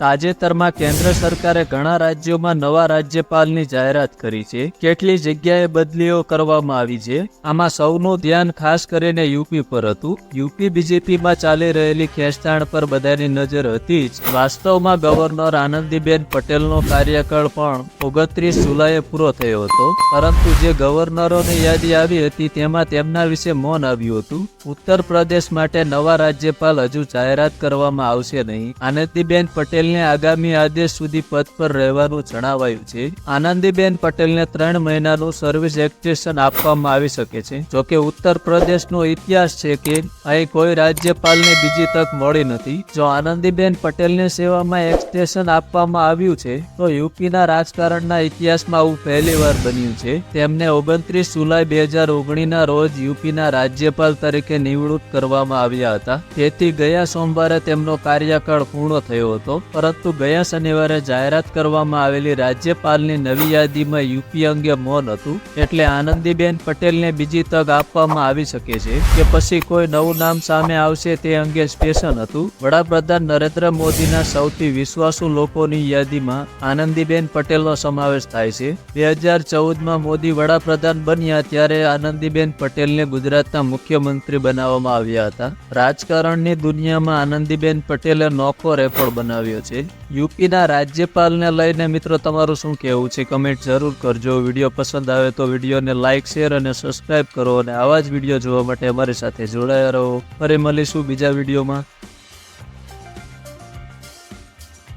તાજેતરમાં કેન્દ્ર સરકારે ઘણા રાજ્યોમાં નવા રાજ્યપાલની જાહેરાત કરી છે. કેટલી જગ્યાએ બદલીઓ કરવામાં આવી છે? આમાં સૌનું ધ્યાન ખાસ કરીને યુપી પર હતું. યુપી બીજેપીમાં ચાલી રહેલી ખેંચતાણ પર બધાની નજર હતી જ. વાસ્તવમાં ગવર્નર આનંદીબેન પટેલનો કાર્યકાળ પણ ઓગણત્રીસ જુલાઈએ પૂરો થયો હતો. પરંતુ જે ગવર્નરોની યાદી આવી હતી તેમાં તેમના વિશે મૌન આવ્યું હતું. ઉત્તર પ્રદેશ માટે નવા રાજ્યપાલ હજુ જાહેરાત કરવામાં આવશે નહીં. આનંદીબેન પટેલને આગામી આદેશ સુધી પદ પર રહેવાનું જણાવાયું છે. આનંદીબેન પટેલને ત્રણ મહિનાનું સર્વિસ એક્સટેન્શન આપવામાં આવી શકે છે. જોકે ઉત્તર પ્રદેશનો ઇતિહાસ છે કે અહીં કોઈ રાજ્યપાલને બીજી તક મળી નથી. જો આનંદીબેન પટેલને સેવામાં એક્સટેન્શન આપવામાં આવ્યું છે, તો યુપીના રાજકારણના ઇતિહાસમાં આવું પહેલીવાર બન્યું છે. તેમને ઓગણત્રીસ જુલાઈ બે હજાર ઓગણીના રોજ યુપીના રાજ્યપાલ તરીકે નિવૃત્ત કરવામાં આવ્યા હતા. તેથી ગયા સોમવારે તેમનો કાર્યકાળ પૂર્ણ થયો હતો. પરંતુ ગયા શનિવારે જાહેરાત કરવામાં આવેલી રાજ્યપાલની નવી યાદીમાં યુપી અંગે મૌન હતું, એટલે આનંદીબેન પટેલને બીજી તક આપવામાં આવી શકે છે કે પછી કોઈ નવું નામ સામે આવશે તે અંગે સ્પેશન હતું. વડાપ્રધાન નરેન્દ્ર મોદીના સૌથી વિશ્વાસુ લોકોની યાદીમાં આનંદીબેન પટેલનો સમાવેશ થાય છે. બે હજાર ચૌદમાં મોદી વડાપ્રધાન બન્યા ત્યારે આનંદીબેન પટેલને ગુજરાતના મુખ્યમંત્રી બનાવવામાં આવ્યા હતા. રાજકારણની દુનિયામાં આનંદીબેન પટેલે નોખો રેકોર્ડ બનાવ્યો છે. યુપીના રાજ્યપાલને લઈને મિત્રો, તમારું શું કહેવું છે? કમેન્ટ જરૂર કરજો. વીડિયો પસંદ આવે તો વિડીયોને લાઇક શેર અને સબસ્ક્રાઇબ કરો અને આવા જ વીડિયો જોવા માટે અમારી સાથે જોડાયા રહો. ફરી મળીશું બીજા વિડીયોમાં.